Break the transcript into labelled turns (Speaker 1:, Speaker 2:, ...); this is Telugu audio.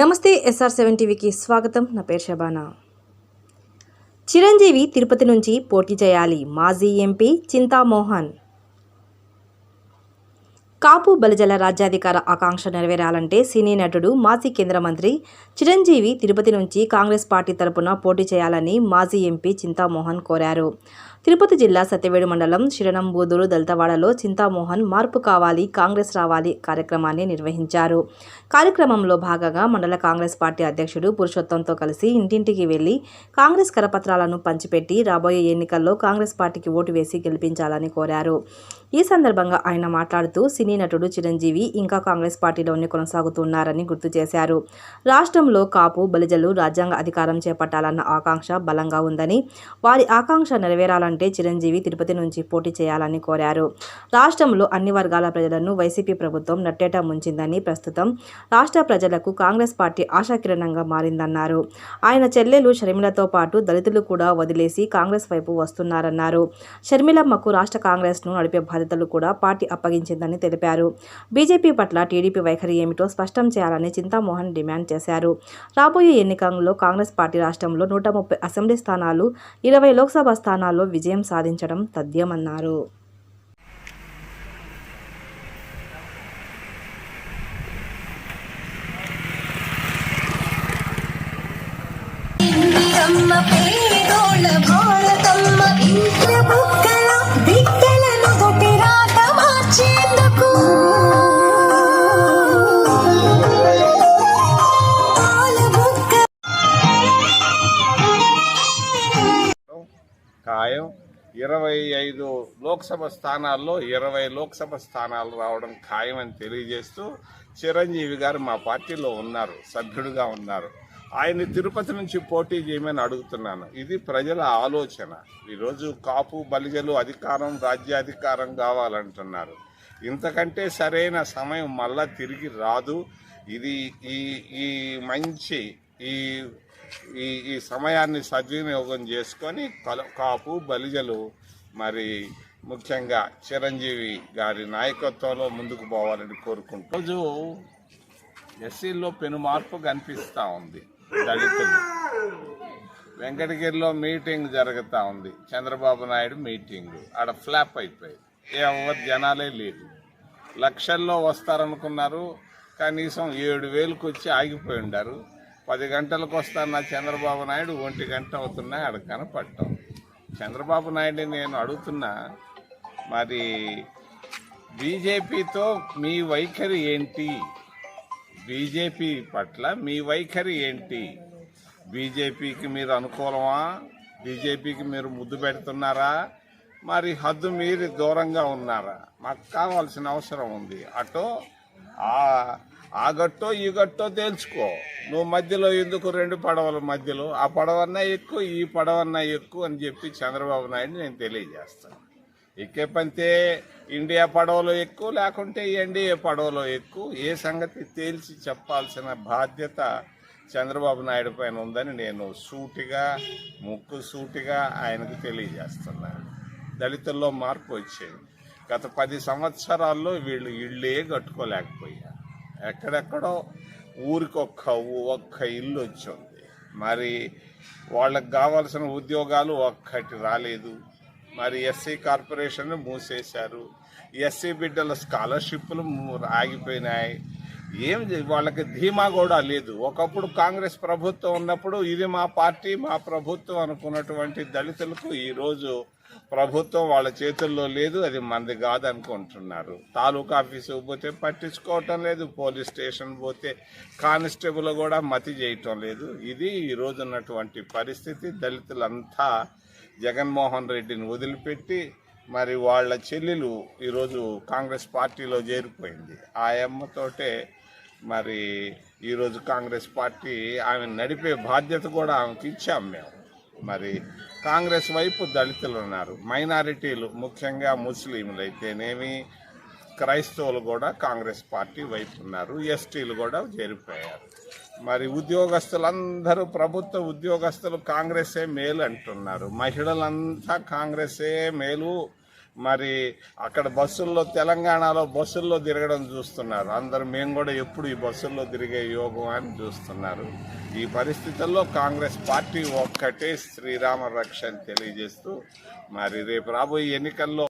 Speaker 1: నమస్తే ఎస్ఆర్ సెవెన్ టీవీకి స్వాగతం. నా పేరు షబానా చిరంజీవి తిరుపతి నుంచి పోటీ చేయాలి. మాజీ ఎంపీ చింతామోహన్ కాపు బలిజల రాజ్యాధికార ఆకాంక్ష నెరవేరాలంటే సినీ నటుడు మాజీ కేంద్ర మంత్రి చిరంజీవి తిరుపతి నుంచి కాంగ్రెస్ పార్టీ తరపున పోటీ చేయాలని మాజీ ఎంపీ చింతామోహన్ కోరారు. తిరుపతి జిల్లా సత్యవేడు మండలం శిరణంబూదూరు దళితవాడలో చింతామోహన్ మార్పు కావాలి కాంగ్రెస్ రావాలి కార్యక్రమాన్ని నిర్వహించారు. కార్యక్రమంలో భాగంగా మండల కాంగ్రెస్ పార్టీ అధ్యక్షుడు పురుషోత్తంతో కలిసి ఇంటింటికి వెళ్ళి కాంగ్రెస్ కరపత్రాలను పంచిపెట్టి రాబోయే ఎన్నికల్లో కాంగ్రెస్ పార్టీకి ఓటు వేసి గెలిపించాలని కోరారు. ఈ సందర్భంగా ఆయన మాట్లాడుతూ సినీ నటుడు చిరంజీవి ఇంకా కాంగ్రెస్ పార్టీలోనే కొనసాగుతున్నారని గుర్తు చేశారు. రాష్ట్రంలో కాపు బలిజలు రాజ్యాంగ అధికారం చేపట్టాలన్న ఆకాంక్ష బలంగా ఉందని వారి ఆకాంక్ష నెరవేరాలని నెరవేరాలంటే చిరంజీవి తిరుపతి నుంచి పోటీ చేయాలని కోరారు. రాష్ట్రంలో అన్ని వర్గాల ప్రజలను వైసీపీ ప్రభుత్వం నట్టేట ముంచిందని ప్రస్తుతం రాష్ట్ర ప్రజలకు కాంగ్రెస్ పార్టీ ఆశాకిరణంగా మారిందన్నారు. ఆయన చెల్లెలు షర్మిలతో పాటు దళితులు కూడా వదిలేసి కాంగ్రెస్ వైపు వస్తున్నారన్నారు. షర్మిలమ్మకు రాష్ట్ర కాంగ్రెస్ను నడిపే బాధ్యతలు కూడా పార్టీ అప్పగించిందని తెలిపారు. బీజేపీ పట్ల టీడీపీ వైఖరి ఏమిటో స్పష్టం చేయాలని చింతామోహన్ డిమాండ్ చేశారు. రాబోయే ఎన్నికల్లో కాంగ్రెస్ పార్టీ రాష్ట్రంలో నూట ముప్పై అసెంబ్లీ స్థానాలు ఇరవై లోక్సభ స్థానాల్లో విజయం సాధించడం తథ్యమన్నారు.
Speaker 2: ఇందిరమ్మ పేదోళ్ళ భారతమ్మ
Speaker 3: ఇరవై ఐదు లోక్సభ స్థానాల్లో ఇరవై లోక్సభ స్థానాలు రావడం ఖాయమని తెలియజేస్తూ చిరంజీవి గారు మా పార్టీలో ఉన్నారు సభ్యుడిగా ఉన్నారు. ఆయన్ని తిరుపతి నుంచి పోటీ చేయమని అడుగుతున్నాను. ఇది ప్రజల ఆలోచన. ఈరోజు కాపు బలిజలు అధికారం రాజ్యాధికారం కావాలంటున్నారు. ఇంతకంటే సరైన సమయం మళ్ళా తిరిగి రాదు. ఇది ఈ ఈ మంచి ఈ ఈ ఈ సమయాన్ని సద్వినియోగం చేసుకొని కల- కాపు బలిజలు మరి ముఖ్యంగా చిరంజీవి గారి నాయకత్వంలో ముందుకు పోవాలని కోరుకుంటూ రోజు ఎస్సీల్లో పెను మార్పు కనిపిస్తూ ఉంది దళితులు. వెంకటగిరిలో మీటింగ్ జరుగుతూ ఉంది. చంద్రబాబు నాయుడు మీటింగ్. ఆడ ఫ్లాప్ అయిపోయింది. ఎవరు జనాలే లేరు. లక్షల్లో వస్తారనుకున్నారు. కనీసం ఏడు వేలకు వచ్చి ఆగిపోయి ఉండారు. పది గంటలకు వస్తారన్న చంద్రబాబు నాయుడు? ఒంటి గంట అవుతున్నా అక్కడ కనపడటం చంద్రబాబు నాయుడు నేను అడుగుతున్నా మరి బీజేపీతో మీ వైఖరి ఏంటి? బీజేపీ పట్ల మీ వైఖరి ఏంటి? బీజేపీకి మీరు అనుకూలమా? బీజేపీకి మీరు ముద్దు పెడుతున్నారా? మరి హద్దు మీరు దూరంగా ఉన్నారా? మాకు కావాల్సిన అవసరం ఉంది. అటో ఆ ఆ గట్టో ఈ గట్టో తేల్చుకో. నువ్వు మధ్యలో ఎందుకు రెండు పడవల మధ్యలో? ఆ పడవన్నా ఎక్కువ ఈ పడవన్నా ఎక్కువ అని చెప్పి చంద్రబాబు నాయుడు నేను తెలియజేస్తాను. ఎక్కే పంతే ఇండియా పడవలో ఎక్కువ లేకుంటే ఎన్డీఏ పడవలో ఎక్కువ. ఏ సంగతి తేల్చి చెప్పాల్సిన బాధ్యత చంద్రబాబు నాయుడు పైన ఉందని నేను సూటిగా ముక్కు సూటిగా ఆయనకు తెలియజేస్తున్నాను. దళితుల్లో మార్పు వచ్చింది. గత పది సంవత్సరాల్లో వీళ్ళు ఇళ్ళే కట్టుకోలేకపోయారు. ఎక్కడెక్కడో ఊరికొక్క ఒక్క ఇల్లు వచ్చింది. మరి వాళ్ళకి కావాల్సిన ఉద్యోగాలు ఒక్కటి రాలేదు. మరి ఎస్సీ కార్పొరేషన్ మూసేశారు. ఎస్సీ బిడ్డల స్కాలర్షిప్లు ఆగిపోయినాయి. ఏం వాళ్ళకి ధీమా కూడా లేదు. ఒకప్పుడు కాంగ్రెస్ ప్రభుత్వం ఉన్నప్పుడు ఇది మా పార్టీ మా ప్రభుత్వం అనుకున్నటువంటి దళితులకు ఈరోజు ప్రభుత్వం వాళ్ళ చేతుల్లో లేదు అది మనది కాదనుకుంటున్నారు. తాలూకా ఆఫీసు పోతే పట్టించుకోవటం లేదు పోలీస్ స్టేషన్ పోతే కానిస్టేబుల్ కూడా మతి చేయటం లేదు. ఇది ఈరోజు ఉన్నటువంటి పరిస్థితి. దళితులంతా జగన్మోహన్ రెడ్డిని వదిలిపెట్టి మరి వాళ్ళ చెల్లెలు ఈరోజు కాంగ్రెస్ పార్టీలో చేరిపోయింది. ఆ అమ్మతోటే మరి ఈరోజు కాంగ్రెస్ పార్టీ ఆమె నడిపే బాధ్యత కూడా ఆమెకి ఇచ్చాం మేము. మరి కాంగ్రెస్ వైపు దళితులు ఉన్నారు. మైనారిటీలు ముఖ్యంగా ముస్లింలు అయితేనేమి క్రైస్తవులు కూడా కాంగ్రెస్ పార్టీ వైపు ఉన్నారు. ఎస్టీలు కూడా చేరిపోయారు. మరి ఉద్యోగస్తులందరూ ప్రభుత్వ ఉద్యోగస్తులు కాంగ్రెసే మేలు అంటున్నారు. మహిళలంతా కాంగ్రెసే మేలు. మరి అక్కడ బస్సుల్లో తెలంగాణలో బస్సుల్లో తిరగడం చూస్తున్నారు. అందరు మేము కూడా ఎప్పుడు ఈ బస్సుల్లో తిరిగే యోగం అని చూస్తున్నారు. ఈ పరిస్థితుల్లో కాంగ్రెస్ పార్టీ ఒక్కటే శ్రీరామ రక్ష అని తెలియజేస్తూ మరి రేపు రాబోయే ఎన్నికల్లో